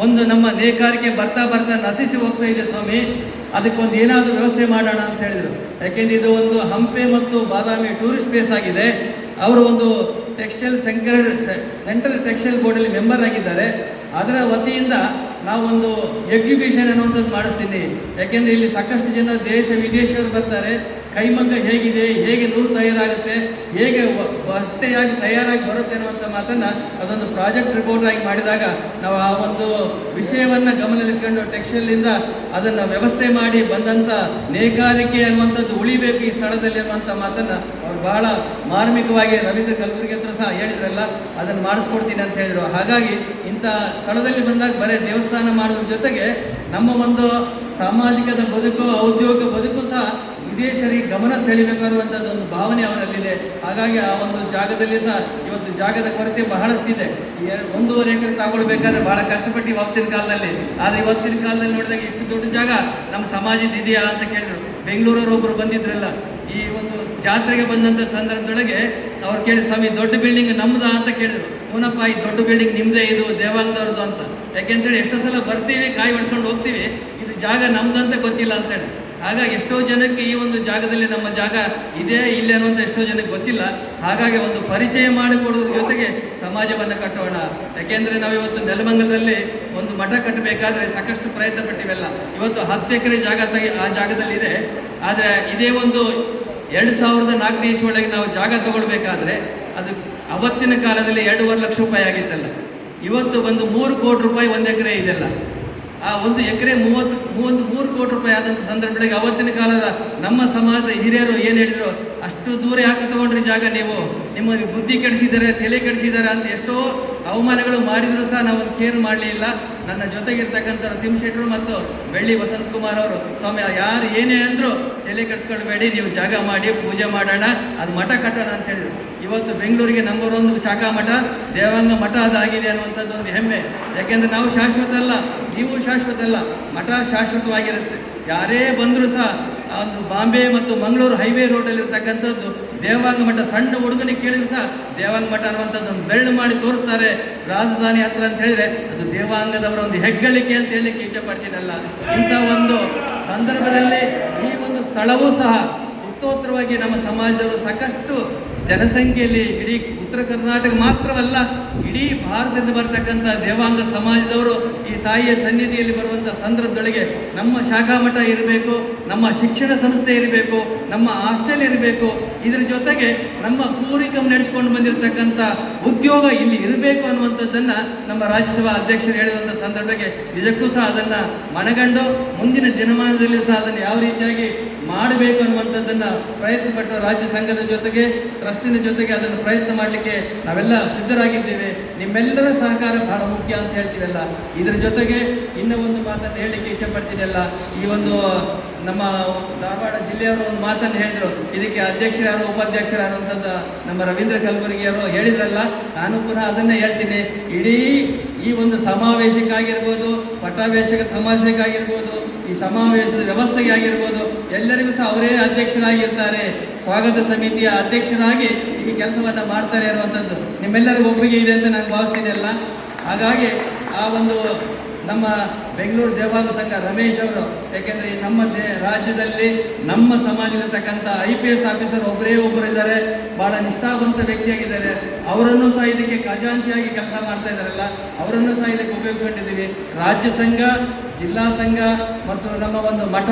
Speaker 1: ಒಂದು ನಮ್ಮ ನೇಕಾರಿಕೆ ಬರ್ತಾ ಬರ್ತಾ ನಶಿಸಿ ಹೋಗ್ತಾ ಇದೆ ಸ್ವಾಮಿ. ಅದಕ್ಕೊಂದು ಏನಾದರೂ ವ್ಯವಸ್ಥೆ ಮಾಡೋಣ ಅಂತ ಹೇಳಿದರು. ಯಾಕೆಂದ್ರೆ ಇದು ಒಂದು ಹಂಪೆ ಮತ್ತು ಬಾದಾಮಿ ಟೂರಿಸ್ಟ್ ಪ್ಲೇಸ್ ಆಗಿದೆ. ಅವರು ಒಂದು ಟೆಕ್ಸ್ಟೈಲ್ ಸೆಂಟ್ರಲ್ ಸೆಂಟ್ರಲ್ ಟೆಕ್ಸ್ಟೈಲ್ ಬೋರ್ಡಲ್ಲಿ ಮೆಂಬರ್ ಆಗಿದ್ದಾರೆ. ಅದರ ವತಿಯಿಂದ ನಾವೊಂದು ಎಕ್ಸಿಬಿಷನ್ ಅನ್ನುವಂಥದ್ದು ಮಾಡಿಸ್ತೀನಿ. ಯಾಕೆಂದರೆ ಇಲ್ಲಿ ಸಾಕಷ್ಟು ಜನ ದೇಶ ವಿದೇಶಿಯವರು ಬರ್ತಾರೆ. ಕೈಮಗ್ಗ ಹೇಗಿದೆ, ಹೇಗೆ ನೂರು ತಯಾರಾಗುತ್ತೆ, ಹೇಗೆ ಬಟ್ಟೆಯಾಗಿ ತಯಾರಾಗಿ ಬರುತ್ತೆ ಅನ್ನುವಂಥ ಮಾತನ್ನು ಅದೊಂದು ಪ್ರಾಜೆಕ್ಟ್ ರಿಪೋರ್ಟ್ ಆಗಿ ಮಾಡಿದಾಗ ನಾವು ಆ ಒಂದು ವಿಷಯವನ್ನು ಗಮನದಲ್ಲಿಟ್ಕೊಂಡು ಟೆಕ್ಸ್ಟೈಲಿಂದ ಅದನ್ನು ವ್ಯವಸ್ಥೆ ಮಾಡಿ ಬಂದಂಥ ನೇಕಾರಿಕೆ ಅನ್ನುವಂಥದ್ದು ಉಳಿಬೇಕು ಈ ಸ್ಥಳದಲ್ಲಿ ಅನ್ನುವಂಥ ಮಾತನ್ನು ಅವ್ರು ಬಹಳ ಮಾರ್ಮಿಕವಾಗಿ ರವೀಂದ್ರ ಕಲಬುರ್ಗಿ ಹತ್ರ ಸಹ ಹೇಳಿದ್ರಲ್ಲ, ಅದನ್ನು ಮಾಡಿಸ್ಕೊಡ್ತೀನಿ ಅಂತ ಹೇಳಿದರು. ಹಾಗಾಗಿ ಇಂಥ ಸ್ಥಳದಲ್ಲಿ ಬಂದಾಗ ಬರೀ ದೇವಸ್ಥಾನ ಮಾಡೋದ್ರ ಜೊತೆಗೆ ನಮ್ಮ ಒಂದು ಸಾಮಾಜಿಕದ ಬದುಕು, ಔದ್ಯೋಗಿಕ ಬದುಕು ಸಹ ವಿದೇಶರಿಗೆ ಗಮನ ಸೆಳಿಬೇಕು ಅನ್ನುವಂಥದ್ದು ಒಂದು ಭಾವನೆ ಅವರಲ್ಲಿದೆ. ಹಾಗಾಗಿ ಆ ಒಂದು ಜಾಗದಲ್ಲಿ ಸಹ ಇವತ್ತು ಜಾಗದ ಕೊರತೆ ಬಹಳಷ್ಟಿದೆ ಒಂದೂವರೆ ಎಕರೆ ತಗೊಳ್ಬೇಕಾದ್ರೆ ಬಹಳ ಕಷ್ಟಪಟ್ಟು ಅವತ್ತಿನ ಕಾಲದಲ್ಲಿ. ಆದರೆ ಇವತ್ತಿನ ಕಾಲದಲ್ಲಿ ನೋಡಿದಾಗ ಇಷ್ಟು ದೊಡ್ಡ ಜಾಗ ನಮ್ಮ ಸಮಾಜದ ಇದೆಯಾ ಅಂತ ಕೇಳಿದರು. ಬೆಂಗಳೂರವರು ಒಬ್ಬರು ಬಂದಿದ್ರಲ್ಲ, ಈ ಒಂದು ಜಾತ್ರೆಗೆ ಬಂದಂಥ ಸಂದರ್ಭದೊಳಗೆ ಅವ್ರು ಕೇಳಿ ಸ್ವಾಮಿ, ದೊಡ್ಡ ಬಿಲ್ಡಿಂಗ್ ನಮ್ದಾ? ಅಂತ ಕೇಳಿದರು. ಹೂನಪ್ಪ, ಈ ದೊಡ್ಡ ಬಿಲ್ಡಿಂಗ್ ನಿಮ್ಮದೇ ಇದು ದೇವಾಂಗದವ್ರದ್ದು ಅಂತ. ಯಾಕೆಂತೇಳಿ ಎಷ್ಟೋ ಸಲ ಬರ್ತೀವಿ, ಕಾಯಿ ಒಡ್ಸ್ಕೊಂಡು ಹೋಗ್ತೀವಿ. ಇದು ಜಾಗ ನಮ್ದಂತ ಗೊತ್ತಿಲ್ಲ ಅಂತೇಳಿ ಹಾಗಾಗಿ ಎಷ್ಟೋ ಜನಕ್ಕೆ ಈ ಒಂದು ಜಾಗದಲ್ಲಿ ನಮ್ಮ ಜಾಗ ಇದೆ ಇಲ್ಲ ಅನ್ನುವಂಥ ಎಷ್ಟೋ ಜನಕ್ಕೆ ಗೊತ್ತಿಲ್ಲ. ಹಾಗಾಗಿ ಒಂದು ಪರಿಚಯ ಮಾಡಿಕೊಡೋದ್ರ ಜೊತೆಗೆ ಸಮಾಜವನ್ನು ಕಟ್ಟೋಣ. ಯಾಕೆಂದ್ರೆ ನಾವು ಇವತ್ತು ನೆಲಮಂಗಲದಲ್ಲಿ ಒಂದು ಮಠ ಕಟ್ಟಬೇಕಾದ್ರೆ ಸಾಕಷ್ಟು ಪ್ರಯತ್ನ ಪಟ್ಟಿವೆಲ್ಲ. ಇವತ್ತು ಹತ್ತು ಎಕರೆ ಜಾಗ ಆ ಜಾಗದಲ್ಲಿ ಇದೆ ಆದರೆ ಇದೇ ಒಂದು ಎರಡು ಸಾವಿರದ ನಾಲ್ಕನೇ ಒಳಗೆ ನಾವು ಜಾಗ ತಗೊಳ್ಬೇಕಾದ್ರೆ ಅದು ಅವತ್ತಿನ ಕಾಲದಲ್ಲಿ ಎರಡೂವರೆ ಲಕ್ಷ ರೂಪಾಯಿ ಆಗಿತ್ತಲ್ಲ. ಇವತ್ತು ಒಂದು ಮೂರು ಕೋಟಿ ರೂಪಾಯಿ ಒಂದು ಎಕರೆ ಇದೆಲ್ಲ. ಆ ಒಂದು ಎಕರೆ ಮೂವತ್ತು ಮೂವತ್ತು ಕೋಟಿ ರೂಪಾಯಿ ಆದಂಥ ಸಂದರ್ಭಗಳಿಗೆ ಅವತ್ತಿನ ಕಾಲದ ನಮ್ಮ ಸಮಾಜದ ಹಿರಿಯರು ಏನು ಹೇಳಿದ್ರು? ಅಷ್ಟು ದೂರ ಯಾಕೆ ತಗೊಂಡ್ರಿ ಜಾಗ ನೀವು? ನಿಮ್ಮ ಬುದ್ಧಿ ಕೆಡಿಸಿದ್ದಾರೆ, ತಲೆ ಕೆಡಿಸಿದ್ದಾರೆ ಅಂತ ಎಷ್ಟೋ ಅವಮಾನಗಳು ಮಾಡಿದ್ರು ಸಹ ನಾವು ಕೇರ್ ಮಾಡಲಿಲ್ಲ. ನನ್ನ ಜೊತೆಗಿರ್ತಕ್ಕಂಥ ತಿಮ್ಶೆಟ್ರು ಮತ್ತು ಬೆಳ್ಳಿ ವಸಂತ್ ಕುಮಾರ್ ಅವರು. ಸ್ವಾಮಿ, ಯಾರು ಏನೇ ಅಂದ್ರು ತಲೆ ಕೆಡಿಸ್ಕೊಳ್ಬೇಡಿ, ನೀವು ಜಾಗ ಮಾಡಿ, ಪೂಜೆ ಮಾಡೋಣ, ಅದು ಮಠ ಕಟ್ಟೋಣ ಅಂತ ಹೇಳಿದ್ರು. ಇವತ್ತು ಬೆಂಗಳೂರಿಗೆ ನಂಬರ್ ಒಂದು ಶಾಖಾ ಮಠ, ದೇವಾಂಗ ಮಠ ಅದಾಗಿದೆ ಅನ್ನುವಂಥದ್ದು ಒಂದು ಹೆಮ್ಮೆ. ಯಾಕೆಂದರೆ ನಾವು ಶಾಶ್ವತ ಅಲ್ಲ, ನೀವು ಶಾಶ್ವತ ಅಲ್ಲ, ಮಠ ಶಾಶ್ವತವಾಗಿರುತ್ತೆ. ಯಾರೇ ಬಂದರೂ ಸಹ ಒಂದು ಬಾಂಬೆ ಮತ್ತು ಮಂಗಳೂರು ಹೈವೇ ರೋಡಲ್ಲಿರ್ತಕ್ಕಂಥದ್ದು ದೇವಾಂಗ ಮಠ, ಸಣ್ಣ ಹುಡುಗನಿಗೆ ಕೇಳಿದ್ರು ಸಹ ದೇವಾಂಗ ಮಠ ಅನ್ನುವಂಥದ್ದು ಒಂದು ಬೆರಳು ಮಾಡಿ ತೋರಿಸ್ತಾರೆ ರಾಜಧಾನಿ ಹತ್ರ ಅಂತ ಹೇಳಿದ್ರೆ ಅದು ದೇವಾಂಗದವರ ಒಂದು ಹೆಗ್ಗಳಿಕೆ ಅಂತ ಹೇಳಲಿಕ್ಕೆ ಇಚ್ಛೆ ಪಡ್ತೀನಲ್ಲ. ಇಂಥ ಒಂದು ಸಂದರ್ಭದಲ್ಲಿ ಈ ಒಂದು ಸ್ಥಳವೂ ಸಹ ಉತ್ತೋತ್ತರವಾಗಿ ನಮ್ಮ ಸಮಾಜದವರು ಸಾಕಷ್ಟು ಜನಸಂಖ್ಯೆಯಲ್ಲಿ ಇಡೀ ಉತ್ತರ ಕರ್ನಾಟಕ ಮಾತ್ರವಲ್ಲ, ಇಡೀ ಭಾರತದಿಂದ ಬರತಕ್ಕಂಥ ದೇವಾಂಗ ಸಮಾಜದವರು ಈ ತಾಯಿಯ ಸನ್ನಿಧಿಯಲ್ಲಿ ಬರುವಂಥ ಸಂದರ್ಭದೊಳಗೆ ನಮ್ಮ ಶಾಖಾ ಮಠ ಇರಬೇಕು, ನಮ್ಮ ಶಿಕ್ಷಣ ಸಂಸ್ಥೆ ಇರಬೇಕು, ನಮ್ಮ ಹಾಸ್ಟೆಲ್ ಇರಬೇಕು. ಇದರ ಜೊತೆಗೆ ನಮ್ಮ ಪೂರ್ವಿಕಂ ನಡೆಸ್ಕೊಂಡು ಬಂದಿರತಕ್ಕಂಥ ಉದ್ಯೋಗ ಇಲ್ಲಿ ಇರಬೇಕು ಅನ್ನುವಂಥದ್ದನ್ನು ನಮ್ಮ ರಾಜ್ಯಸಭಾ ಅಧ್ಯಕ್ಷರು ಹೇಳಿದಂಥ ಸಂದರ್ಭಕ್ಕೆ ನಿಜಕ್ಕೂ ಸಹ ಅದನ್ನು ಮನಗಂಡು ಮುಂದಿನ ದಿನಮಾನದಲ್ಲಿ ಸಹ ಅದನ್ನು ಯಾವ ರೀತಿಯಾಗಿ ಮಾಡಬೇಕು ಅನ್ನುವಂಥದ್ದನ್ನು ಪ್ರಯತ್ನ ಪಟ್ಟು ರಾಜ್ಯ ಸಂಘದ ಜೊತೆಗೆ, ಟ್ರಸ್ಟಿನ ಜೊತೆಗೆ ಅದನ್ನು ಪ್ರಯತ್ನ ಮಾಡಲಿಕ್ಕೆ ನಾವೆಲ್ಲ ಸಿದ್ಧರಾಗಿದ್ದೇವೆ. ನಿಮ್ಮೆಲ್ಲರ ಸಹಕಾರ ಬಹಳ ಮುಖ್ಯ ಅಂತ ಹೇಳ್ತೀವಲ್ಲ. ಇದರ ಜೊತೆಗೆ ಇನ್ನೂ ಒಂದು ಮಾತನ್ನು ಹೇಳಲಿಕ್ಕೆ ಇಚ್ಛೆ ಪಡ್ತೀನಲ್ಲ ಈ ಒಂದು, ನಮ್ಮ ಧಾರವಾಡ ಜಿಲ್ಲೆಯವರು ಒಂದು ಮಾತನ್ನು ಹೇಳಿದರು. ಇದಕ್ಕೆ ಅಧ್ಯಕ್ಷರಾರು ಉಪಾಧ್ಯಕ್ಷರಾರು ಅಂತಂದ ನಮ್ಮ ರವೀಂದ್ರ ಕಲಬುರಗಿಯವರು ಹೇಳಿದ್ರಲ್ಲ. ನಾನು ಪುನಃ ಅದನ್ನೇ ಹೇಳ್ತೀನಿ. ಇಡೀ ಈ ಒಂದು ಸಮಾವೇಶಕ್ಕಾಗಿರ್ಬೋದು, ಪಟ್ಟಾಭಿಷೇಕ ಸಮಾವೇಶಕ್ಕಾಗಿರ್ಬೋದು ಈ ಸಮಾವೇಶದ ವ್ಯವಸ್ಥೆಗೆ ಆಗಿರ್ಬೋದು ಎಲ್ಲರಿಗೂ ಸಹ ಅವರೇ ಅಧ್ಯಕ್ಷರಾಗಿರ್ತಾರೆ. ಸ್ವಾಗತ ಸಮಿತಿಯ ಅಧ್ಯಕ್ಷರಾಗಿ ಈ ಕೆಲಸವನ್ನು ಮಾಡ್ತಾರೆ ಅನ್ನುವಂಥದ್ದು ನಿಮ್ಮೆಲ್ಲರಿಗೂ ಒಪ್ಪಿಗೆ ಇದೆ ಅಂತ ನಾನು ಭಾವಿಸ್ತೀನಿ ಅಲ್ಲ? ಹಾಗಾಗಿ ಆ ಒಂದು ನಮ್ಮ ಬೆಂಗಳೂರು ದೇವಾಂಗ ಸಂಘ ರಮೇಶ್ ಅವರು ಯಾಕೆಂದರೆ ನಮ್ಮ ದೇ ರಾಜ್ಯದಲ್ಲಿ ನಮ್ಮ ಸಮಾಜದಲ್ಲಿರ್ತಕ್ಕಂಥ ಐ ಪಿ ಎಸ್ ಆಫೀಸರ್ ಒಬ್ಬರೇ ಒಬ್ಬರು ಇದ್ದಾರೆ ಭಾಳ ನಿಷ್ಠಾವಂತ ವ್ಯಕ್ತಿಯಾಗಿದ್ದಾರೆ. ಅವರನ್ನು ಸಹ ಇದಕ್ಕೆ ಖಜಾಂಚಿಯಾಗಿ ಕೆಲಸ ಮಾಡ್ತಾ ಇದ್ದಾರಲ್ಲ, ಅವರನ್ನು ಸಹ ಇದಕ್ಕೆ ಉಪಯೋಗಿಸ್ಕೊಂಡಿದ್ದೀವಿ. ರಾಜ್ಯ ಸಂಘ, ಜಿಲ್ಲಾ ಸಂಘ, ಮತ್ತು ನಮ್ಮ ಒಂದು ಮಠ,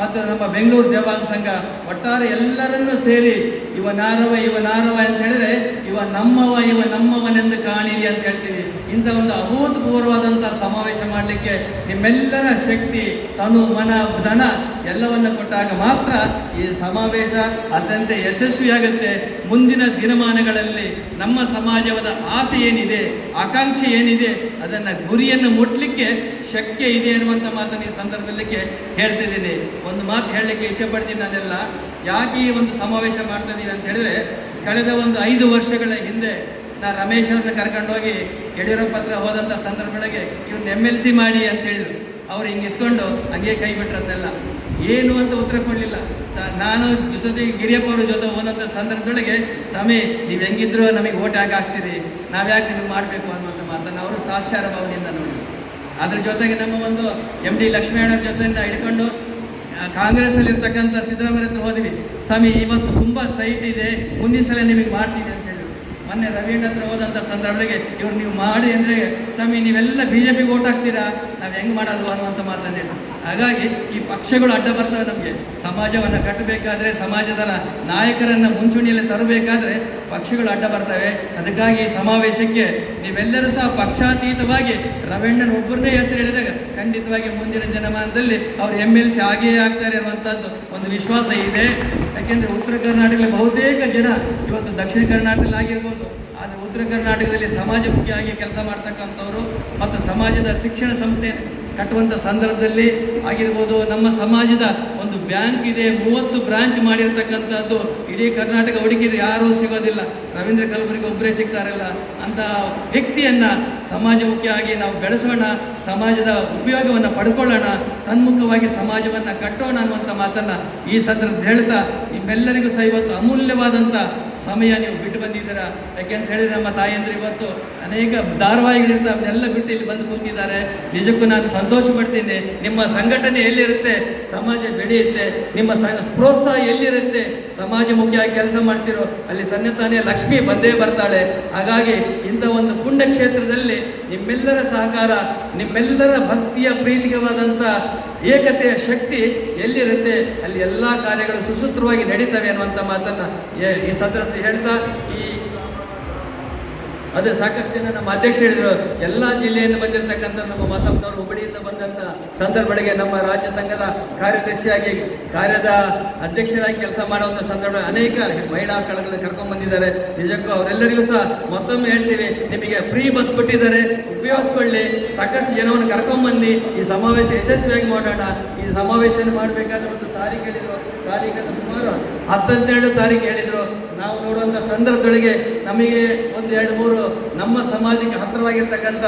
Speaker 1: ಮತ್ತು ನಮ್ಮ ಬೆಂಗಳೂರು ದೇವಾಂಗ ಸಂಘ. ಒಟ್ಟಾರೆ ಎಲ್ಲರನ್ನೂ ಸೇರಿ, ಇವ ನಾರವ ಇವ ನಾರವ ಅಂತ ಹೇಳಿದ್ರೆ, ಇವ ನಮ್ಮವ, ಇವ ನಮ್ಮವನೆಂದು ಕಾಣಿರಿ ಅಂತ ಹೇಳ್ತೀವಿ. ಇಂಥ ಒಂದು ಅಭೂತಪೂರ್ವವಾದಂಥ ಸಮಾವೇಶ ಮಾಡಲಿಕ್ಕೆ ನಿಮ್ಮೆಲ್ಲರ ಶಕ್ತಿ, ತನು, ಮನ, ಧನ ಎಲ್ಲವನ್ನು ಕೊಟ್ಟಾಗ ಮಾತ್ರ ಈ ಸಮಾವೇಶ ಅತ್ಯಂತ ಯಶಸ್ವಿಯಾಗುತ್ತೆ. ಮುಂದಿನ ದಿನಮಾನಗಳಲ್ಲಿ ನಮ್ಮ ಸಮಾಜದ ಆಸೆ ಏನಿದೆ, ಆಕಾಂಕ್ಷೆ ಏನಿದೆ, ಅದನ್ನು ಗುರಿಯನ್ನು ಮುಟ್ಲಿಕ್ಕೆ ಶಕ್ಯ ಇದೆ ಅನ್ನುವಂಥ ಮಾತನ್ನು ಈ ಸಂದರ್ಭದಲ್ಲಿ ಹೇಳ್ತಿದ್ದೀನಿ. ಒಂದು ಮಾತು ಹೇಳಲಿಕ್ಕೆ ಇಚ್ಛೆ ಪಡ್ತೀನಿ ನಾನೆಲ್ಲ. ಯಾಕೆ ಈ ಒಂದು ಸಮಾವೇಶ ಮಾಡ್ತಾ ಅಂತ ಹೇಳಿದ್ರೆ, ಕಳೆದ ಒಂದು ಐದು ವರ್ಷಗಳ ಹಿಂದೆ ನಾ ರಮೇಶ್ ಅವ್ರನ್ನ ಕರ್ಕೊಂಡೋಗಿ ಯಡಿಯೂರಪ್ಪ ಹತ್ರ ಹೋದಂಥ ಸಂದರ್ಭದೊಳಗೆ ಇವ್ರನ್ನ ಎಂ ಎಲ್ ಸಿ ಮಾಡಿ ಅಂತ ಹೇಳಿದ್ರು ಅವ್ರು ಹಿಂಗೆ ಇಸ್ಕೊಂಡು ಹಂಗೆ ಕೈ ಬಿಟ್ರಂತೆಲ್ಲ ಏನು ಅಂತ ಉತ್ತರ ಕೊಡಲಿಲ್ಲ. ನಾನು ಜೊತೆ ಗಿರಿಯಪ್ಪ ಅವ್ರ ಜೊತೆ ಹೋದಂಥ ಸಂದರ್ಭದೊಳಗೆ, ಸ್ವಾಮಿ, ನೀವು ಹೆಂಗಿದ್ರು ನಮಗೆ ಓಟ್ ಯಾಕೆ ಹಾಕ್ತೀರಿ? ನಾವು ಯಾಕೆ ನಿಮಗೆ ಮಾಡಬೇಕು ಅನ್ನುವಂಥ ಮಾತನ್ನು ಅವರು ತಾತ್ಸಾರ ಭಾವನೆಯಿಂದ ನೋಡಿ ಅದ್ರ ಜೊತೆಗೆ ನಮ್ಮ ಒಂದು ಎಂ ಡಿ ಲಕ್ಷ್ಮೀಯಣ್ಣವ್ರ ಜೊತೆಯಿಂದ ಹಿಡ್ಕೊಂಡು ಕಾಂಗ್ರೆಸ್ಸಲ್ಲಿರ್ತಕ್ಕಂಥ ಸಿದ್ದರಾಮಯ್ಯ ಹತ್ರ ಹೋದ್ವಿ. ಸ್ವಾಮಿ, ಇವತ್ತು ತುಂಬ ಟೈಟ್ ಇದೆ. ಮುಂದಿನ ಸಲ ನಿಮಗೆ ಮಾಡ್ತೀವಿ ಅಂತ ಮೊನ್ನೆ ರವೀಂದ್ರ ಹತ್ರ ಹೋದಂಥ ಸಂದರ್ಭದಲ್ಲಿ ಇವ್ರು ನೀವು ಮಾಡಿ ಅಂದರೆ ಸ್ವಾಮಿ, ನೀವೆಲ್ಲ ಬಿ ಜೆ ಪಿಗೆ ಓಟ್ ಹಾಕ್ತೀರಾ ನಾವು ಹೆಂಗೆ ಮಾಡೋದು ಅನ್ನುವಂಥ ಮಾತನ್ನು. ಹಾಗಾಗಿ ಈ ಪಕ್ಷಗಳು ಅಡ್ಡ ಬರ್ತವೆ ನಮಗೆ. ಸಮಾಜವನ್ನು ಕಟ್ಟಬೇಕಾದ್ರೆ ಸಮಾಜದ ನಾಯಕರನ್ನು ಮುಂಚೂಣಿಯಲ್ಲಿ ತರಬೇಕಾದ್ರೆ ಪಕ್ಷಗಳು ಅಡ್ಡ ಬರ್ತವೆ. ಅದಕ್ಕಾಗಿ ಸಮಾವೇಶಕ್ಕೆ ನೀವೆಲ್ಲರೂ ಸಹ ಪಕ್ಷಾತೀತವಾಗಿ ರವೀಂದ್ರನ್ ಒಬ್ಬರನ್ನೇ ಹೆಸರು ಹೇಳಿದಾಗ ಖಂಡಿತವಾಗಿ ಮುಂದಿನ ಜನಮಾನದಲ್ಲಿ ಅವರು ಎಂ ಎಲ್ ಸಿ ಆಗಿಯೇ ಆಗ್ತಾರೆ ಅನ್ನುವಂಥದ್ದು ಒಂದು ವಿಶ್ವಾಸ ಇದೆ. ಯಾಕೆಂದರೆ ಉತ್ತರ ಕರ್ನಾಟಕದಲ್ಲಿ ಬಹುತೇಕ ಜನ ಇವತ್ತು ದಕ್ಷಿಣ ಕರ್ನಾಟಕದಲ್ಲಿ ಆಗಿರ್ಬೋದು. ಆದರೆ ಉತ್ತರ ಕರ್ನಾಟಕದಲ್ಲಿ ಸಮಾಜಮುಖಿಯಾಗಿ ಕೆಲಸ ಮಾಡ್ತಕ್ಕಂಥವ್ರು ಮತ್ತು ಸಮಾಜದ ಶಿಕ್ಷಣ ಸಂಸ್ಥೆ ಕಟ್ಟುವಂಥ ಸಂದರ್ಭದಲ್ಲಿ ಆಗಿರ್ಬೋದು, ನಮ್ಮ ಸಮಾಜದ ಒಂದು ಬ್ಯಾಂಕ್ ಇದೆ, ಮೂವತ್ತು ಬ್ರಾಂಚ್ ಮಾಡಿರ್ತಕ್ಕಂಥದ್ದು, ಇಡೀ ಕರ್ನಾಟಕ ಹುಡುಕಿದ್ರೆ ಯಾರೂ ಸಿಗೋದಿಲ್ಲ. ರವೀಂದ್ರ ಕಲಬುರ್ಗಿ ಒಬ್ಬರೇ ಸಿಗ್ತಾರಲ್ಲ ಅಂತ ವ್ಯಕ್ತಿಯನ್ನು ಸಮಾಜಮುಖಿಯಾಗಿ ನಾವು ಬೆಳೆಸೋಣ, ಸಮಾಜದ ಉಪಯೋಗವನ್ನು ಪಡ್ಕೊಳ್ಳೋಣ, ತನ್ಮುಖವಾಗಿ ಸಮಾಜವನ್ನು ಕಟ್ಟೋಣ ಅನ್ನುವಂಥ ಮಾತನ್ನು ಈ ಸಂದರ್ಭದಲ್ಲಿ ಹೇಳ್ತಾ, ನಿಮ್ಮೆಲ್ಲರಿಗೂ ಸಹ ಇವತ್ತು ಅಮೂಲ್ಯವಾದಂಥ ಸಮಯ ನೀವು ಬಿಟ್ಟು ಬಂದಿದ್ದೀರಾ? ಯಾಕೆಂತ ಹೇಳಿದ್ರೆ ನಮ್ಮ ತಾಯಿಯಂದ್ರೆ ಇವತ್ತು ಅನೇಕ ಧಾರವಾಹಿಗಳಿಂದ ಅವನ್ನೆಲ್ಲ ಬಿಟ್ಟು ಇಲ್ಲಿ ಬಂದು ಕೂತಿದ್ದಾರೆ. ನಿಜಕ್ಕೂ ನಾನು ಸಂತೋಷ ಪಡ್ತೀನಿ ನಿಮ್ಮ ಸಂಘಟನೆ ಎಲ್ಲಿರುತ್ತೆ? ಸಮಾಜ ಬೆಳೆಯುತ್ತೆ. ನಿಮ್ಮ ಪ್ರೋತ್ಸಾಹ ಎಲ್ಲಿರುತ್ತೆ? ಸಮಾಜ ಮುಖ್ಯವಾಗಿ ಕೆಲಸ ಮಾಡ್ತಿರೋ ಅಲ್ಲಿ ತನ್ನ ತಾನೇ ಲಕ್ಷ್ಮಿ ಬಂದೇ ಬರ್ತಾಳೆ. ಹಾಗಾಗಿ ಇಂಥ ಒಂದು ಪುಣ್ಯ ಕ್ಷೇತ್ರದಲ್ಲಿ ನಿಮ್ಮೆಲ್ಲರ ಸಹಕಾರ, ನಿಮ್ಮೆಲ್ಲರ ಭಕ್ತಿಯ ಪ್ರೀತಿಕವಾದಂಥ ಏಕತೆಯ ಶಕ್ತಿ ಎಲ್ಲಿರುತ್ತೆ? ಅಲ್ಲಿ ಎಲ್ಲ ಕಾರ್ಯಗಳು ಸುಸೂತ್ರವಾಗಿ ನಡೀತವೆ ಅನ್ನುವಂಥ ಮಾತನ್ನು ಈ ಸಂದರ್ಭದಲ್ಲಿ ಹೇಳ್ತಾ ಈ ಅದೇ ಸಾಕಷ್ಟು ಜನ ನಮ್ಮ ಅಧ್ಯಕ್ಷ ಹೇಳಿದ್ರು, ಎಲ್ಲ ಜಿಲ್ಲೆಯಿಂದ ಬಂದಿರತಕ್ಕಂಥ ನಮ್ಮ ಮಸಪ್ನವರು ಹುಬ್ಬಳ್ಳಿಯಿಂದ ಬಂದಂಥ ಸಂದರ್ಭಗಳಿಗೆ ನಮ್ಮ ರಾಜ್ಯ ಸಂಘದ ಕಾರ್ಯದರ್ಶಿಯಾಗಿ, ಕಾರ್ಯದ ಅಧ್ಯಕ್ಷರಾಗಿ ಕೆಲಸ ಮಾಡುವಂಥ ಸಂದರ್ಭ ಅನೇಕ ಮಹಿಳಾ ಕಳಗಳನ್ನು ಕರ್ಕೊಂಡು ಬಂದಿದ್ದಾರೆ. ನಿಜಕ್ಕೂ ಅವರೆಲ್ಲರಿಗೂ ಸಹ ಮತ್ತೊಮ್ಮೆ ಹೇಳ್ತೀವಿ, ನಿಮಗೆ ಫ್ರೀ ಬಸ್ ಕೊಟ್ಟಿದ್ದಾರೆ, ಉಪಯೋಗಿಸ್ಕೊಳ್ಳಿ. ಸಾಕಷ್ಟು ಜನವನ್ನು ಕರ್ಕೊಂಡ್ಬಂದು ಈ ಸಮಾವೇಶ ಯಶಸ್ವಿಯಾಗಿ ಮಾಡೋಣ. ಈ ಸಮಾವೇಶ ಮಾಡಬೇಕಾದ್ರೆ ಒಂದು ತಾರೀಕು ಹೇಳಿದರು. ತಾರೀಖನ್ನು ಸುಮಾರು ಹತ್ತೆರಡು ತಾರೀಕು ಹೇಳಿದ್ರು. ನಾವು ನೋಡುವಂಥ ಸಂದರ್ಭದೊಳಗೆ ನಮಗೆ ಒಂದು, ಎರಡು, ಮೂರು ನಮ್ಮ ಸಮಾಜಕ್ಕೆ ಹತ್ತಿರವಾಗಿರ್ತಕ್ಕಂಥ,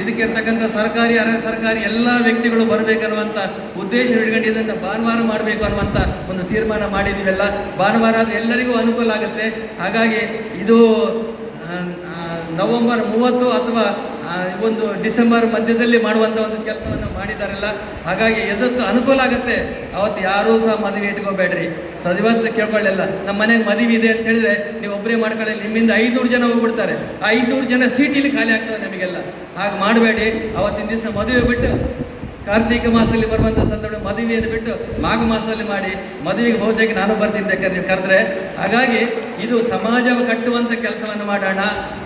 Speaker 1: ಇದಕ್ಕೆ ಇರ್ತಕ್ಕಂಥ ಸರ್ಕಾರಿ, ಅರೆ ಸರ್ಕಾರಿ ಎಲ್ಲ ವ್ಯಕ್ತಿಗಳು ಬರಬೇಕನ್ನುವಂಥ ಉದ್ದೇಶ ಇಟ್ಕೊಂಡಿದ್ದಂಥ ಭಾನುವಾರ ಮಾಡಬೇಕು ಅನ್ನುವಂಥ ಒಂದು ತೀರ್ಮಾನ ಮಾಡಿದೀವಲ್ಲ ಭಾನುವಾರ ಆದರೆ ಎಲ್ಲರಿಗೂ ಅನುಕೂಲ ಆಗುತ್ತೆ. ಹಾಗಾಗಿ ಇದು ನವೆಂಬರ್ ಮೂವತ್ತು ಅಥವಾ ಒಂದು ಡಿಸೆಂಬರ್ ಮಧ್ಯದಲ್ಲಿ ಮಾಡುವಂಥ ಒಂದು ಕೆಲಸವನ್ನು ಮಾಡಿದಾರಲ್ಲ, ಹಾಗಾಗಿ ಎದತ್ತು ಅನುಕೂಲ ಆಗುತ್ತೆ. ಅವತ್ತು ಯಾರೂ ಸಹ ಮದುವೆ ಇಟ್ಕೋಬೇಡ್ರಿ. ಸೊ ಇವತ್ತು ಕೇಳ್ಕೊಳ್ಳಲ್ಲ. ನಮ್ಮ ಮನೆಗೆ ಮದುವೆ ಇದೆ ಅಂತ ಹೇಳಿದ್ರೆ ನೀವು ಒಬ್ಬರೇ ಮಾಡ್ಕೊಳ್ಳಿ ನಿಮ್ಮಿಂದ ಐದೂರು ಜನ ಹೋಗ್ಬಿಡ್ತಾರೆ. ಆ ಐದೂರು ಜನ ಸೀಟ್ ಇಲ್ಲಿ ಖಾಲಿ ಆಗ್ತದೆ ನಮಗೆಲ್ಲ. ಹಾಗೆ ಮಾಡಬೇಡಿ. ಅವತ್ತಿನ ದಿವಸ ಮದುವೆ ಬಿಟ್ಟು ಕಾರ್ತಿಕ ಮಾಸದಲ್ಲಿ ಬರುವಂಥ ಸಂದರ್ಭ ಮದುವೆಯನ್ನು ಬಿಟ್ಟು ಮಾಘ ಮಾಸದಲ್ಲಿ ಮಾಡಿ ಮದುವೆಗೆ ಬಹುತೇಕ ನಾನು ಬರ್ತೀನಿ ನೀವು ಕರೆದ್ರೆ. ಹಾಗಾಗಿ ಇದು ಸಮಾಜ ಕಟ್ಟುವಂಥ ಕೆಲಸವನ್ನು ಮಾಡೋಣ,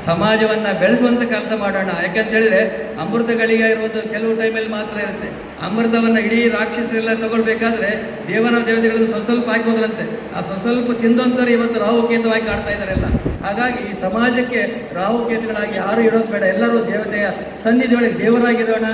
Speaker 1: ಸಮಾಜವನ್ನು ಬೆಳೆಸುವಂಥ ಕೆಲಸ ಮಾಡೋಣ. ಹೇಳಿದ್ರೆ ಅಮೃತಗಳಿಗೆ ಇರುವುದು ಕೆಲವು ಟೈಮಲ್ಲಿ ಮಾತ್ರ ಇರುತ್ತೆ. ಅಮೃತವನ್ನು ಇಡೀ ರಾಕ್ಷಸರೆಲ್ಲ ತಗೊಳ್ಬೇಕಾದ್ರೆ ದೇವನ ದೇವತೆಗಳನ್ನು ಸ್ವಲ್ಪ ಸ್ವಲ್ಪ ಆ ಸ್ವಲ್ಪ ಸ್ವಲ್ಪ ತಿಂದಂಥವ್ರು ಇವತ್ತು ರಾಹುಕೇತವಾಗಿ ಕಾಣ್ತಾ ಇದ್ದಾರೆಲ್ಲ. ಹಾಗಾಗಿ ಈ ಸಮಾಜಕ್ಕೆ ರಾಹುಕೇತುಗಳಾಗಿ ಯಾರು ಇರೋದು ಬೇಡ. ಎಲ್ಲರೂ ದೇವತೆಯ ಸನ್ನಿಧಿಯೊಳಗೆ ದೇವರಾಗಿರೋಣ.